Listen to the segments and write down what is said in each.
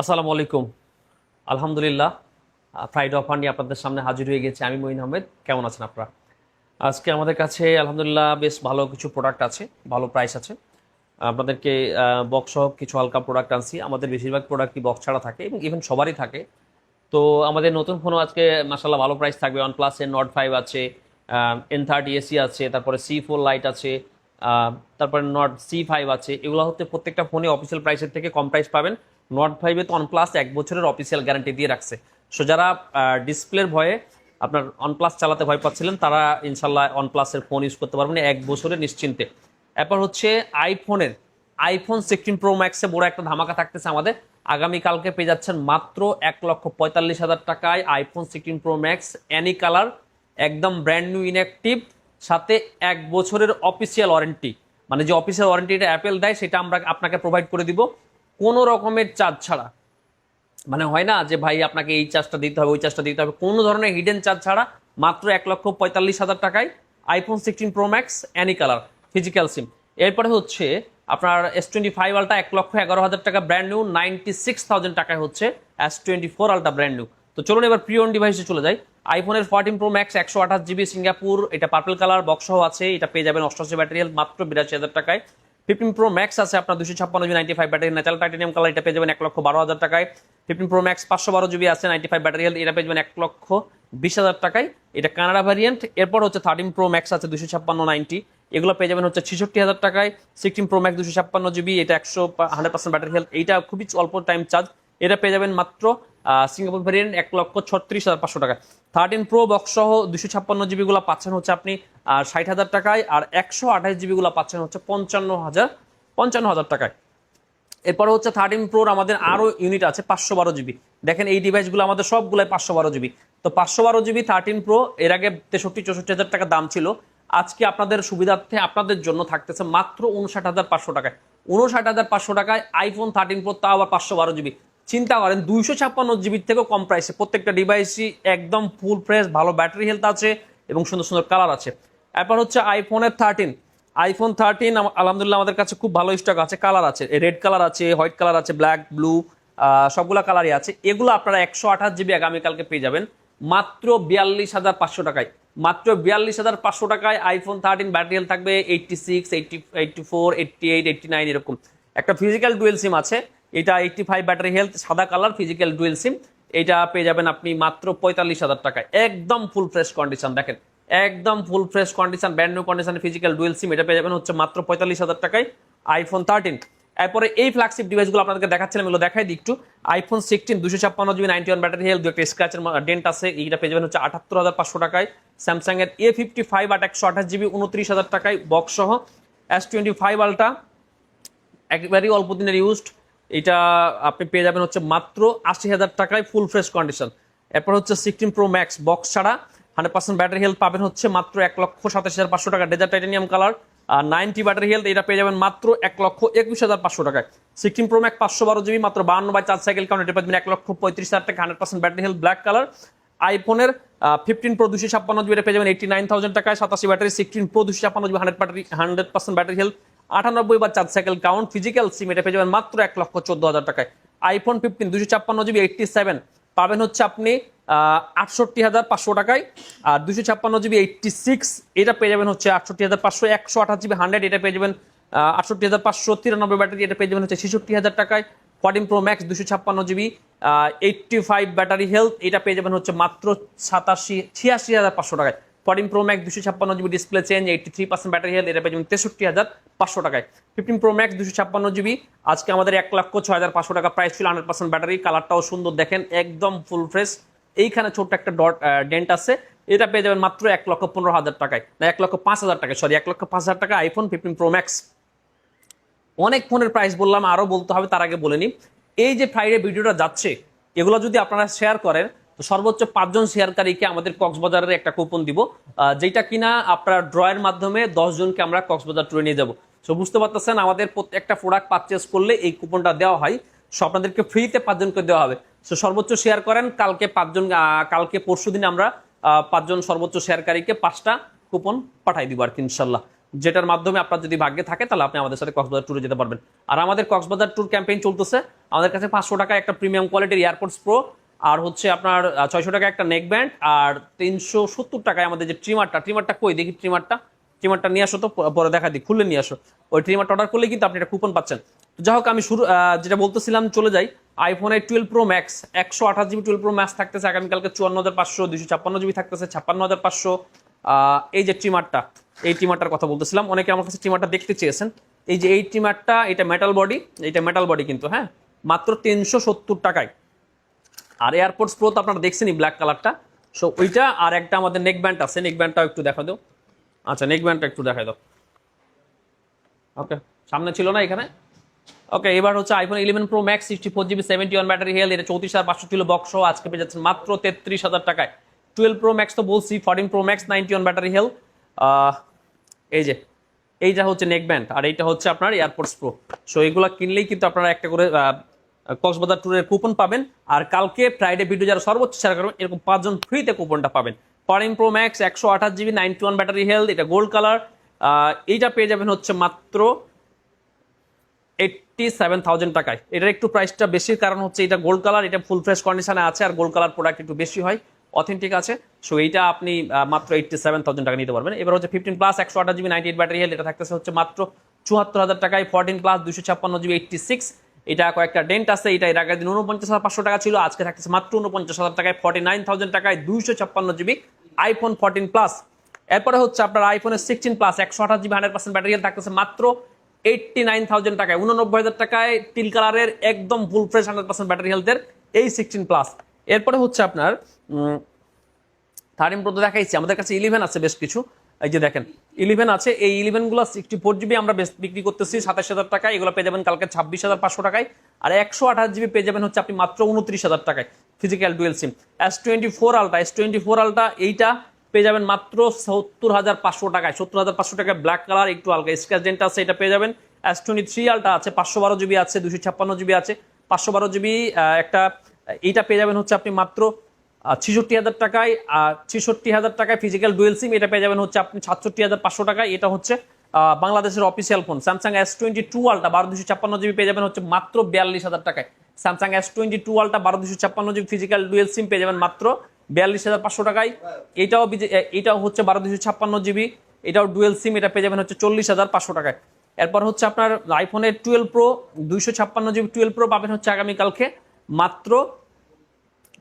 আসসালামু আলাইকুম। আলহামদুলিল্লাহ ফ্রাইডে অফার নিয়ে আপনাদের সামনে হাজির হয়ে গেছে। আমি মঈন আহমেদ, কেমন আছেন আপনারা? আজকে আমাদের কাছে আলহামদুলিল্লাহ বেশ ভালো কিছু প্রোডাক্ট আছে, ভালো প্রাইস আছে। আপনাদেরকে বক্স সহ কিছু হালকা প্রোডাক্ট আনছি। আমাদের বেশিরভাগ প্রোডাক্টই বক্স ছাড়া থাকে এবং ইভেন সবারই থাকে। তো আমাদের নতুন ফোনও আজকে মাসাল্লাহ ভালো প্রাইস থাকবে। ওয়ান প্লাসের নট ফাইভ আছে এন থার্টি এসি আছে, তারপরে সি ফোর লাইট আছে তারপরে নট সি ফাইভ আছে। এগুলো হচ্ছে প্রত্যেকটা ফোনে অফিসিয়াল প্রাইসের থেকে কম প্রাইস পাবেন। নট ফাইভে তো অনপ্লাস এক বছরের অফিসিয়াল গ্যারান্টি দিয়ে রাখছে। সো যারা ডিসপ্লের ভয়ে আপনার অনপ্লাস চালাতে ভয় পাচ্ছিলেন, তারা ইনশাল্লাহ অনপ্লাসের ফোন ইউজ করতে পারবেন এক বছরের নিশ্চিন্তে। এরপর হচ্ছে আইফোনের আইফোন সিক্সটিন প্রো ম্যাক্সে বড় একটা ধামাকা থাকতেছে আমাদের। আগামীকালকে পেয়ে যাচ্ছেন মাত্র এক লক্ষ পঁয়তাল্লিশ হাজার টাকায় iPhone sixteen pro max any colour একদম ব্র্যান্ড নিউ ইনঅ্যাক্টিভ সাথে এক বছরের অফিসিয়াল ওয়ারেন্টি মানে যে অফিসিয়াল ওয়ারেন্টিটা অ্যাপেল দেয়, সেটা আমরা আপনাকে প্রোভাইড করে দিব। কোনো রকমের চার্জ ছাড়া। মানে হয় না যে ভাই আপনাকে এই চার্জটা দিতে হবে, ওই চার্জটা দিতে হবে। কোনো ধরনের হিডেন চার্জ ছাড়া মাত্র এক লক্ষ পঁয়তাল্লিশ হাজার টাকায় iPhone sixteen pro max any colour physical SIM এরপরে হচ্ছে আপনার এস টোয়েন্টি ফাইভ আলটা এক লক্ষ এগারো হাজার টাকা brand new ninety six thousand টাকায় হচ্ছে S twenty four ultra brand new তো চলুন এবার প্রিয়ন ডিভাইসে চলে যাই। আইফোনের ফোরটিন প্রো ম্যাক্স একশো আঠাশ জিবি সিঙ্গাপুর, এটা পার্পল কালার বক্সও আছে, এটা পেয়ে যাবেন অষ্টআশি ব্যাটারি হেলথ মাত্র বিরাশি হাজার টাকায়। ফিফটিন প্রো ম্যাক্স আছে আপনার দুশো ছাপ্পান্ন GB ninety five battery natural titanium colour এটা পেয়ে যাবেন এক লক্ষ বারো হাজার টাকায়। ফিফটিন প্রো ম্যাক্স পাঁচশো বারো জিবি আছে নাইনটি ফাইভ ব্যাটারি হেলথ এটা পেয়ে যাবেন এক লক্ষ বিশ হাজার টাকায়। এটা কানাডা ভ্যারিয়েন্ট এরপর হচ্ছে থার্টিন প্রো ম্যাক্স আছে দুশো ছাপ্পান্ন নাইনটি এগুলো পেয়ে যাবেন হচ্ছে ছেষট্টি হাজার টাকায়। সিক্সটিন প্রো ম্যাক্স দুশো ছাপ্পান্ন জিবি এটা একশো হান্ড্রেড পার্সেন্ট ব্যাটারি হেলথ এইটা খুবই অল্প টাইম চার্জ এটা পেয়ে যাবেন মাত্র সিঙ্গাপুর ভ্যারিয়েন্ট এক লক্ষ ছত্রিশ হাজার পাঁচশো টাকা। থার্টিন প্রো বক্স সহ দুশো ছাপ্পান্ন জিবিগুলো পাচ্ছেন হচ্ছে আপনি ষাট হাজার টাকায়, আর একশো আঠাশ জিবিগুলো পাচ্ছেন হচ্ছে পঞ্চান্ন হাজার পঞ্চান্ন হাজার টাকায়। এরপরে হচ্ছে থার্টিন প্রোর আমাদের আরও ইউনিট আছে পাঁচশো বারো জিবি। দেখেন এই ডিভাইসগুলো আমাদের সবগুলাই পাঁচশো বারো জিবি। তো পাঁচশো বারো জিবি থার্টিন প্রো এর আগে তেষট্টি, চৌষট্টি হাজার টাকা দাম ছিল। আজকে আপনাদের সুবিধার্থে আপনাদের জন্য থাকতেছে মাত্র উনষাট হাজার পাঁচশো টাকায়। উনষাট হাজার পাঁচশো টাকায় আইফোন থার্টিন প্রো তাও আবার পাঁচশো বারো জিবি। চিন্তা করেন, দুইশো ছাপ্পান্ন জিবির থেকেও কম প্রাইসে প্রত্যেকটা ডিভাইসই একদম ফুল ফ্রেশ ভালো ব্যাটারি হেলথ আছে এবং সুন্দর সুন্দর কালার আছে। এরপর হচ্ছে আইফোনের থার্টিন আইফোন থার্টিন আলহামদুলিল্লাহ আমাদের কাছে খুব ভালো স্টক আছে কালার আছে। রেড কালার আছে হোয়াইট কালার আছে ব্ল্যাক ব্লু সবগুলা কালারই আছে। এগুলো আপনারা একশো আঠাশ জিবি আগামীকালকে পেয়ে যাবেন। মাত্র বিয়াল্লিশ হাজার পাঁচশো টাকায়। মাত্র বিয়াল্লিশ হাজার পাঁচশো টাকায় আইফোন থার্টিন ব্যাটারি হেলথ থাকবে eighty six eighty eighty four eighty eight eighty nine এরকম। একটা ফিজিক্যাল ডুয়েল সিম আছে। এটা এইটটি ফাইভ ব্যাটারি হেলথ সাদা কালার ফিজিক্যাল ডুয়েল সিম এটা পেয়ে যাবেন আপনি মাত্র পঁয়তাল্লিশ হাজার টাকায়। একদম ফুল ফ্রেশ কন্ডিশন দেখেন। একদম full fresh condition brand new condition physical dual SIM এটা পেয়ে যাবেন হচ্ছে মাত্র পঁয়তাল্লিশ হাজার টাকায় আইফোন থার্টিন এরপরে এই ফ্ল্যাগশিপ ডিভাইসগুলো আপনাদেরকে দেখাচ্ছিলাম, এগুলো দেখাই দিই একটু। আইফোন সিক্সটিন দুশো ছাপ্পান্ন GB ninety one battery health একটা স্ক্র্যাচের ডেন্ট আছে। এইটা পেয়ে যাবেন হচ্ছে আটাত্তর হাজার পাঁচশো টাকায়। স্যামসাং এর এ ফিফটি ফাইভ আট একশো আঠাশ জিবি, উনত্রিশ হাজার টাকায় বক্স সহ। এস টোয়েন্টি ফাইভ আলটা একবারই অল্প দিনের ইউজড এটা আপনি পেয়ে যাবেন হচ্ছে মাত্র আশি হাজার টাকায় ফুল ফ্রেশ কন্ডিশন এরপর হচ্ছে সিক্সটিন প্রো ম্যাক্স বক্স ছাড়া হান্ড্রেড পার্সেন্ট ব্যাটারি হেলথ পাবেন হচ্ছে মাত্র এক লক্ষ সাতাশ হাজার পাঁচশো টাকা। ডেজার টাইটেনিয়াম কালার আর নাইনটি ব্যাটারি হেলথ এটা পেয়ে যাবেন মাত্র এক লক্ষ একুশ হাজার পাঁচশো টাকায়। সিক্সটিন প্রো ম্যাক্স পাঁচশো বারো জিবি, মাত্র বান্ন বাই চার সাইকেল কারণ এটা পেয়ে যাবেন এক লক্ষ পঁয়ত্রিশ হাজার টাকা hundred percent battery health black colour আইফোনের ফিফটিন প্রো দুশো ছাপ্পান্ন জিবি এটা পেয়ে যাবেন এইটি নাইন থাউজেন্ড টাকায় সাতাশি ব্যাটারি সিক্সটিন প্রো দুশো ছাপ্পান্ন GB, hundred battery hundred percent battery health আটানব্বই বা চার সাইকেল কাউন্ট ফিজিক্যাল সিম এটা পেয়ে যাবেন মাত্র এক লক্ষ চোদ্দ হাজার টাকায়। আইফোন ফিফটিন দুশো ছাপ্পান্ন জিবি এইটটি সেভেন পাবেন হচ্ছে আপনি আটষট্টি হাজার পাঁচশো টাকায়। আর দুশো ছাপ্পান্ন জিবি এইটটি সিক্স এটা পেয়ে যাবেন হচ্ছে আটষট্টি হাজার পাঁচশো, একশো আঠাশ জিবি হান্ড্রেড এটা পেয়ে যাবেন আটষট্টি হাজার পাঁচশো তিরানব্বই ব্যাটারি, এটা পেয়ে যাবেন হচ্ছে ছেষট্টি হাজার টাকায়। ফোরটিন প্রো ম্যাক্স দুশো ছাপ্পান্ন GB eighty five battery health এটা পেয়ে যাবেন হচ্ছে মাত্র সাতাশি, ছিয়াশি হাজার পাঁচশো টাকায়। ফোরটিন প্রো ম্যাক্স দুশো ছাপ্পান্ন GB display change eighty three percent battery health এটা পেয়ে তেষট্টি হাজার পাঁচশো টাকায়। ফিফটিন প্রো ম্যাক্স দুশো ছাপ্পান্ন জিবি, আজকে আমাদের এক লক্ষ ছয় হাজার পাঁচশো টাকা প্রাইস ছিল হান্ড্রেড পার্সেন্ট ব্যাটারি কালারটাও সুন্দর, দেখেন একদম ফুল ফ্রেশ এইখানে ছোট্ট একটা ডট ডেন্ট আছে, এটা পেয়ে যাবেন মাত্র এক লক্ষ পনেরো হাজার টাকায়, না, এক লক্ষ পাঁচ হাজার টাকায় সরি এক লক্ষ পাঁচ হাজার টাকা আইফোন ফিফটিন প্রো ম্যাক্স অনেক ফোনের প্রাইস বললাম আরও বলতে হবে, তার আগে বলে নিই। এই যে ফ্রাইডে ভিডিওটা যাচ্ছে, এগুলো যদি আপনারা শেয়ার করেন তো সর্বোচ্চ পাঁচজন শেয়ারকারীকে আমাদের কক্সবাজারের একটা কুপন দিব। যেটা কিনা আপনার ড্রয়ের মাধ্যমে দশ জনকে আমরা কক্সবাজার ট্যুরে নিয়ে যাব। সো বুঝতে পারতেছেন, আমাদের প্রত্যেকটা প্রোডাক্ট পারচেস করলে এই কুপনটা দেওয়া হয়। সো আপনাদেরকে ফ্রিতে পাঁচজনকে দেওয়া হবে। সো সর্বোচ্চ শেয়ার করেন, কালকে পাঁচজন কালকে পরশু দিন আমরা পাঁচজন সর্বোচ্চ শেয়ারকারীকে পাঁচটা কুপন পাঠাই দিব আর কি ইনশাল্লাহ যেটার মাধ্যমে আপনার যদি ভাগ্যে থাকে, তাহলে আপনি আমাদের সাথে কক্সবাজার ট্যুরে যেতে পারবেন। আর আমাদের কক্সবাজার ট্যুর ক্যাম্পেইন চলতেছে। আমাদের কাছে পাঁচশো টাকা একটা প্রিমিয়াম কোয়ালিটির এয়ারপোর্টস প্রো আর হচ্ছে আপনার ছয়শো টাকা একটা নেক ব্যান্ড আর তিনশো সত্তর টাকায় আমাদের যে ট্রিমারটা ট্রিমারটা কই? দেখি ট্রিমারটা ট্রিমারটা নিয়ে আসো তো পরে দেখা দিই, খুলে নিয়ে আসো। ওই ট্রিমারটা অর্ডার করলে কিন্তু আপনি একটা কুপন পাচ্ছেন। তো যাই হোক, আমি শুরু যেটা বলতেছিলাম, চলে যাই। আইফোনের টুয়েলভ প্রো ম্যাক্স একশো আঠাশ জিবি টুয়েলভ প্রো ম্যাক্স থাকতেছে আগামীকালকে চুয়ান্ন হাজার পাঁচশো দুশো ছাপ্পান্ন জিবি থাকতেছে ছাপ্পান্ন হাজার পাঁচশো। এই যে ট্রিমারটা এই ট্রিমারটার কথা বলতেছিলাম। অনেকে আমার কাছে ট্রিমারটা দেখতে চেয়েছেন। এই যে এই ট্রিমারটা এটা মেটাল বডি এটা মেটাল বডি কিন্তু হ্যাঁ? মাত্র তিনশো সত্তর টাকায়। আর এয়ারপোর্টস প্রো তো আপনারা দেখছেনই ব্ল্যাক কালারটা সো ওইটা আর একটা আমাদের নেক ব্যান্ড আছে। নেক ব্যান্ডটাও একটু দেখা দাও। আচ্ছা নেক ব্যান্ডটা একটু দেখা দাও। ওকে সামনে ছিল না এখানে? ওকে এবার হচ্ছে iPhone eleven pro max sixty four GB seventy one battery health এটা চৌত্রিশ হাজার পাঁচশো ছিল বক্স আজকে পেয়ে যাচ্ছেন মাত্র তেত্রিশ হাজার টাকায়। টুয়েলভ প্রো ম্যাক্স তো বলছি fourteen pro max ninety one battery health এই যে, এইটা হচ্ছে নেক ব্যান্ড আর এইটা হচ্ছে আপনার এয়ারপোর্টস প্রো সো এগুলো কিনলেই কিন্তু আপনারা একটা করে কক্সবাজার ট্যুরের কুপন পাবেন। আর কালকে ফ্রাইডে ভিডিও যারা সর্বোচ্চ শেয়ার করবেন, এরকম পাঁচজন ফ্রিতে কুপনটা পাবেন। ফরেন প্রো ম্যাক্স একশো আঠাশ GB ninety one battery health এটা গোল্ড কালার এইটা পেয়ে যাবেন হচ্ছে মাত্র এইটটি সেভেন থাউজেন্ড টাকায়। এটার একটু প্রাইসটা বেশির কারণ হচ্ছে এটা গোল্ড কালার এটা ফুল ফ্রেশ কন্ডিশনে আছে, আর গোল্ড কালার প্রোডাক্ট একটু বেশি হয় অথেন্টিক আছে। সো এইটা আপনি মাত্র এইটটি সেভেন থাউজেন্ড টাকা নিতে পারবেন। এবার হচ্ছে ফিফটিন প্লাস একশো আঠাশ GB ninety eight battery health এটা থাকতেছে হচ্ছে মাত্র চুয়াত্তর হাজার টাকায়। ফোরটিন প্লাস দুশো ছাপ্পান্ন জিবি এইটটি সিক্স এটা কয়েকটা ডেন্ট আছে, এটা এর আগের দিন উনপঞ্চাশ হাজার পাঁচশো টাকা ছিল, আজকে থাকতেছে মাত্র উনপঞ্চাশ হাজার টাকায় ফর্টি নাইন থাউজেন্ড টাকায় দুইশো ছাপ্পান্ন জিবি আইফোন ফোরটিন প্লাস এরপরে হচ্ছে আপনার আইফোনের সিক্সটিন প্লাস একশো আঠাশ জিবি হান্ড্রেড পার্সেন্ট ব্যাটারি থাকতেছে মাত্র এইটটি নাইন থাউজেন্ড টাকায়। উননব্বই হাজার টাকায় টিল কালারের একদম full fresh hundred percent battery হেলথের এই সিক্সটিন প্লাস এরপরে হচ্ছে আপনার থার্টিন প্রো তো দেখাইছি, আমাদের কাছে ইলেভেন আছে বেশ কিছু। এই যে দেখেন ইলেভেন আছে, এই ইলেভেনগুলো সিক্সটি ফোর জিবি আমরা বিক্রি করতেছি সাতাশ হাজার টাকায়, এগুলো পেয়ে যাবেন কালকে ছাব্বিশ হাজার পাঁচশো টাকায়। আর একশো আঠাশ জিবি পেয়ে যাবেন হচ্ছে আপনি মাত্র উনত্রিশ হাজার টাকায় physical dual SIM S twenty four ultra S twenty four ultra এইটা পেয়ে যাবেন মাত্র সত্তর হাজার পাঁচশো টাকায়। সত্তর হাজার পাঁচশো টাকায় ব্ল্যাক কালার একটু আলগা স্ক্যাচ ডেন্ট আছে, এটা পেয়ে যাবেন। এস টোয়েন্টি থ্রি আলটা আছে, পাঁচশো বারো জিবি আছে দুশো ছাপ্পান্ন জিবি আছে, পাঁচশো বারো জিবি একটা, এইটা পেয়ে যাবেন হচ্ছে আপনি মাত্র ছিষট্টি হাজার টাকায়, আর ছেষট্টি হাজার টাকায় ফিজিক্যাল ডুয়েল সিম এটা পেয়ে যাবেন হচ্ছে আপনি সাতষট্টি হাজার পাঁচশো টাকায়। এটা হচ্ছে বাংলাদেশের official phone Samsung S twenty two ultra বারো দুশো ছাপ্পান্ন জিবি পেয়ে যাবেন হচ্ছে মাত্র বিয়াল্লিশ হাজার টাকায়। Samsung S twenty two ultra বারো দুশো ছাপ্পান্ন জিবি ফিজিক্যাল ডুয়েল সিম পেয়ে যাবেন মাত্র বিয়াল্লিশ হাজার পাঁচশো টাকায়। এটাও এটাও হচ্ছে বারো দুশো ছাপ্পান্ন জিবি, এটাও ডুয়েল সিম এটা পেয়ে যাবেন হচ্ছে চল্লিশ হাজার পাঁচশো টাকায়। এরপর হচ্ছে আপনার আইফোনের টুয়েলভ প্রো দুইশো ছাপ্পান্ন জিবি টুয়েলভ প্রো পাবেন হচ্ছে আগামীকালকে, মাত্র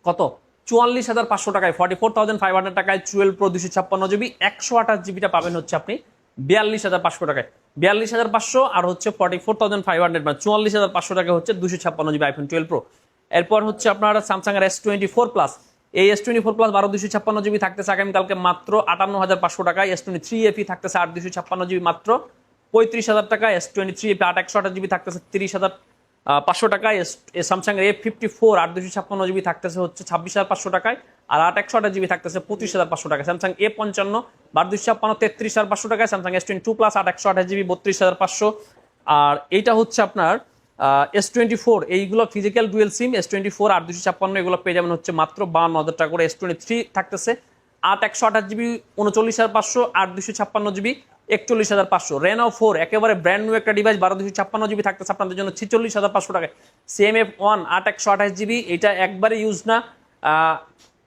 কত? চুয়াল্লিশ হাজার পাঁচশো টাকায় forty four thousand five hundred টাকায় টুয়েলভ প্রো দুশো ছাপ্পান্ন জিবি, একশো আঠাশ জিবিটা পাবেন হচ্ছে আপনি বিয়াল্লিশ হাজার পাঁচশো টাকায়। বিয়াল্লিশ হাজার পাঁচশো আর হচ্ছে forty four thousand five hundred মানে চুয়াল্লিশ হাজার পাঁচশো টাকা হচ্ছে দুশো ছাপ্পান্ন জিবি আইফোন টুয়েলভ প্রো এরপর হচ্ছে আপনার স্যামসাং এর এস টোয়েন্টি ফোর প্লাস এই এস টোয়েন্টি ফোর প্লাস বারো দুশো ছাপ্পান্ন জিবি থাকতেছে আগামীকালকে মাত্র আটান্ন হাজার পাঁচশো টাকায়। এস টোয়েন্টি থ্রি এফি থাকতেছে আট দুশো ছাপ্পান্ন জিবি মাত্র। পঁয়ত্রিশ হাজার টাকা এস টোয়েন্টি থ্রি এফি আট একশো আঠাশ জিবি থাকতেছে তিরিশ হাজার পাঁচশো টাকায় স্যামসাং এ ফিফটি ফোর আট দুশো ছাপ্পান্ন জিবি থাকতেছে হচ্ছে ছাব্বিশ হাজার পাঁচশো টাকায়, আর আট একশো আঠাশ জিবি থাকতেছে পঁচিশ হাজার পাঁচশো টাকা স্যামসাং এ পঞ্চান্ন বার দুশো ছাপ্পান্ন তেত্রিশ হাজার পাঁচশো টাকায় Samsung S twenty two plus আট একশো আঠাশ জিবি বত্রিশ হাজার পাঁচশো। আর এইটা হচ্ছে আপনার এস টোয়েন্টি ফোর এইগুলো physical dual SIM S twenty four আট দুশো ছাপ্পান্ন এগুলো পেয়ে যাবেন হচ্ছে মাত্র বান্ন হাজার টাকা করে। এস টোয়েন্টি থ্রি থাকতেছে আট, একশো আঠাশ জিবি, উনচল্লিশ হাজার পাঁচশো, আট দুশো ছাপ্পান্ন জিবি, একচল্লিশ হাজার পাঁচশো। রেনো ফোর একেবারে ব্র্যান্ড নিউ একটা ডিভাইস বারো দুশো ছাপ্পান্ন জিবি থাকতেছে আপনাদের জন্য, ছেচল্লিশ হাজার পাঁচশো টাকা সেম এফ ওয়ান আট, একশো আঠাশ জিবি, এটা একবারে ইউজ না।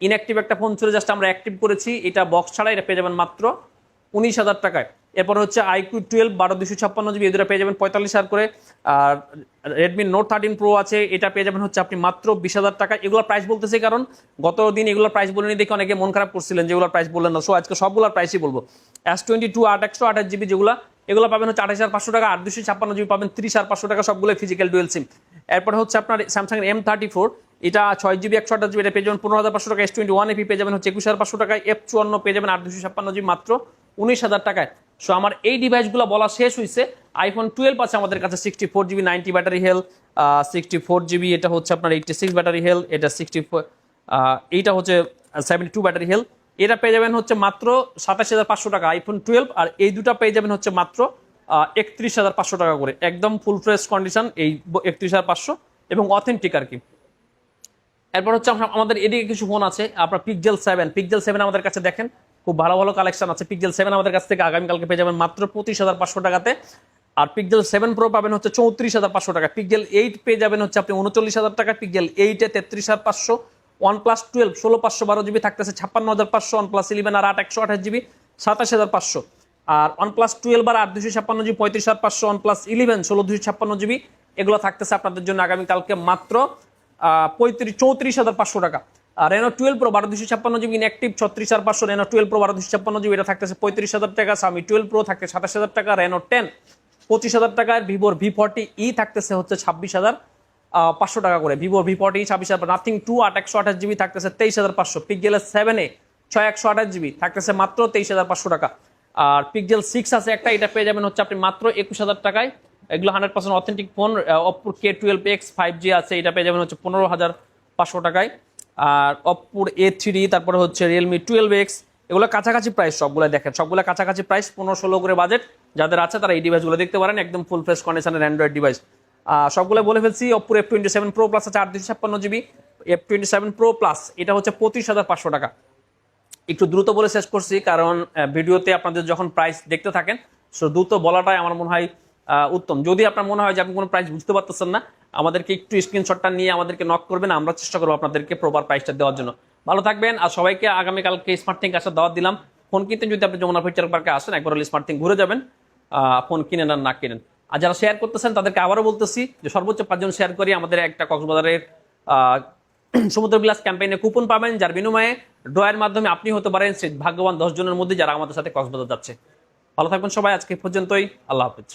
ইনঅ্যাক্টিভ একটা ফোন ছিল জাস্ট আমরা অ্যাক্টিভ করেছি, এটা বক্স ছাড়া এটা পেয়ে যাবেন মাত্র উনিশ হাজার টাকায়। এরপর হচ্ছে আইকিউ টুয়েলভ বারো দুশো ছাপ্পান্ন জিবি, এদের পেয়ে যাবেন পঁয়তাল্লিশ হাজার করে। আর রেডমি নোট থার্টিন প্রো আছে, এটা পেয়ে যাবেন হচ্ছে আপনি মাত্র বিশ হাজার টাকা। এগুলোর প্রাইস বলতেছি কারণ গত দিন এগুলোর প্রাইস বলে দেখে অনেকে মন খারাপ করছিলেন যেগুলোর প্রাইস বললেন না। সো আজকে সবগুলোর প্রাইসই বলব। এস টোয়েন্টি টু আট, একশো আঠাশ জিবি যেগুলো, এগুলো পাবেন হচ্ছে আঠাশ হাজার পাঁচশো টাকা আট দুশো ছাপ্পান্ন জিবি পাবেন ত্রিশ হাজার পাঁচশো টাকা সবগুলো ফিজিক্যাল ডুয়েল সিম এরপর হচ্ছে আপনার স্যামসাং এম থার্টি ফোর এটা ছয় জিবি, একশো আঠাশ জিবি, এটা পেয়ে যাবেন পনেরো হাজার পাঁচশো টাকা। এস টোয়েন্টি ওয়ান এপি পেয়ে যাবেন হচ্ছে একুশ হাজার পাঁচশো টাকা এফ চুয়ান্ন পেয়ে যাবেন আট দুশো ছাপ্পান্ন জিবি মাত্র। উনিশ হাজার টাকায়। সো আমার এই ডিভাইসগুলো বলা শেষ হয়েছে আইফোন টুয়েলভ আছে আমাদের কাছে sixty four GB ninety battery health sixty four GB এটা হচ্ছে আপনার এইটটি সিক্স ব্যাটারি হেল এটা সিক্সটি এইটা হচ্ছে সেভেন্টি টু ব্যাটারি হেল এটা পেয়ে যাবেন হচ্ছে মাত্র সাতাশ হাজার পাঁচশো টাকা আইফোন টুয়েলভ আর এই দুটা পেয়ে যাবেন হচ্ছে মাত্র একত্রিশ হাজার পাঁচশো টাকা করে। একদম ফুল ফ্রেশ কন্ডিশন এই একত্রিশ হাজার পাঁচশো, এবং অথেন্টিক আর কি। এরপর হচ্ছে আমাদের এদিকে কিছু ফোন আছে, আপনার পিকজেল সেভেন পিকজেল সেভেন আমাদের কাছে দেখেন খুব ভালো ভালো কালেকশন আছে। পিকজেল সেভেন আমাদের কাছ থেকে আগামীকালকে পেয়ে যাবেন মাত্র পঁচিশ হাজার পাঁচশো টাকাতে। আর পিকজেল সেভেন প্রো পাবেন হচ্ছে চৌত্রিশ হাজার পাঁচশো টাকা। পিকজেল এইট পেয়ে যাবেন হচ্ছে আপনি উনচল্লিশ হাজার টাকা। পিকজেল এইটে তেত্রিশ হাজার পাঁচশো। ওয়ান প্লাস টুয়েলভ ষোলো পাঁচশো বারো জিবি থাকতেছে, ছাপ্পান্ন হাজার পাঁচশো। ওয়ান প্লাস ইলেভেন আর আট, একশো আঠাশ জিবি, সাতাশ হাজার পাঁচশো। আর ওয়ান প্লাস টুয়েলভ আর আট দুশো ছাপ্পান্ন জিবি, পঁয়ত্রিশ হাজার পাঁচশো। ওয়ান প্লাস ইলেভেন ষোলো দুশো ছাপ্পান্ন জিবি, এগুলো থাকতেছে আপনাদের জন্য আগামীকালকে মাত্র পঁয়ত্রিশ, চৌত্রিশ হাজার পাঁচশো টাকা। রেনো টুয়েলভ প্রো বারো দুশো ছাপ্পান্ন জিবি ইনঅ্যাক্টিভ ছত্রিশ হাজার পাঁচশো রেনো টুয়েলভ প্রো বারো দুশো ছাপ্পান্ন জিবি, এটা থাকতেছে পঁয়ত্রিশ হাজার টাকা সামি টুয়েলভ প্রো থাকতে সাতাশ হাজার টাকা রেনো টেন পঁচিশ হাজার টাকায় ভিভোর ভি ফর্টি ই থাকতেছে হচ্ছে ছাব্বিশ হাজার পাঁচশো টাকা করে। ভিভোর ভি ফর্টি ছাব্বিশ হাজার নাথিং টু আট একশো আঠাশ জিবি থাকতেছে তেইশ হাজার পাঁচশো পিকজেলের সেভেনে ছয় একশো আঠাশ জিবি থাকতেছে মাত্র তেইশ হাজার পাঁচশো টাকা। আর পিকজেল সিক্স আছে একটা, এটা পেয়ে যাবেন হচ্ছে আপনি মাত্র একুশ হাজার টাকায়। এগুলো hundred percent authentic phone Oppo K twelve X five G আছে, এটা পেয়ে যাবেন হচ্ছে পনেরো হাজার পাঁচশো টাকায়। আর অপুর এ থ্রি তারপরে হচ্ছে রিয়েলমি টুয়েলভ এক্স এগুলো কাছাকাছি প্রাইস সবগুলো দেখেন। সবগুলো কাছাকাছি প্রাইস পনেরো ষোলো করে বাজেট যাদের আছে তারা এই ডিভাইসগুলো দেখতে পারেন, একদম ফুল ফ্রেশ কন্ডিশনের অ্যান্ড্রয়েড ডিভাইস সবগুলো বলে ফেলছি Oppo F twenty seven pro plus আছে আট দুশো ছাপ্পান্ন GB F twenty seven pro plus এটা হচ্ছে পঁচিশ হাজার পাঁচশো টাকা। একটু দ্রুত বলে শেষ করছি, কারণ ভিডিওতে আপনাদের যখন প্রাইস দেখতে থাকেন, সো দ্রুত বলাটাই আমার মনে হয় উত্তম। যদি আপনার মনে হয় যে আপনি কোনো প্রাইস বুঝতে পারতেছেন না আমাদেরকে একটু স্ক্রিনশটটা নিয়ে আমাদেরকে নক করবেন, আমরা চেষ্টা করব আপনাদেরকে প্রপার প্রাইসটা দেওয়ার জন্য। ভালো থাকবেন, আর সবাইকে আগামীকালকে স্মার্ট থিঙ্ক আসার দাওয়াত দিলাম। ফোন কিনতে যদি আপনি যমুনা ফিচার পার্কে আসেন, একবার হলে স্মার্ট থিঙ্ক ঘুরে যাবেন ফোন কিনেন আর না কিনেন। আর যারা শেয়ার করতেছেন, তাদেরকে আবারও বলতেছি যে সর্বোচ্চ পাঁচজন শেয়ার করি, আমাদের একটা কক্সবাজারের সমুদ্র বিলাস ক্যাম্পেইনে কুপন পাবেন, যার বিনিময়ে ড্রয়ের মাধ্যমে আপনি হতে পারেন সেই ভাগ্যবান দশ জনের মধ্যে যারা আমাদের সাথে কক্সবাজার যাচ্ছে। ভালো থাকবেন সবাই, আজকে পর্যন্তই, আল্লাহ হাফিজ।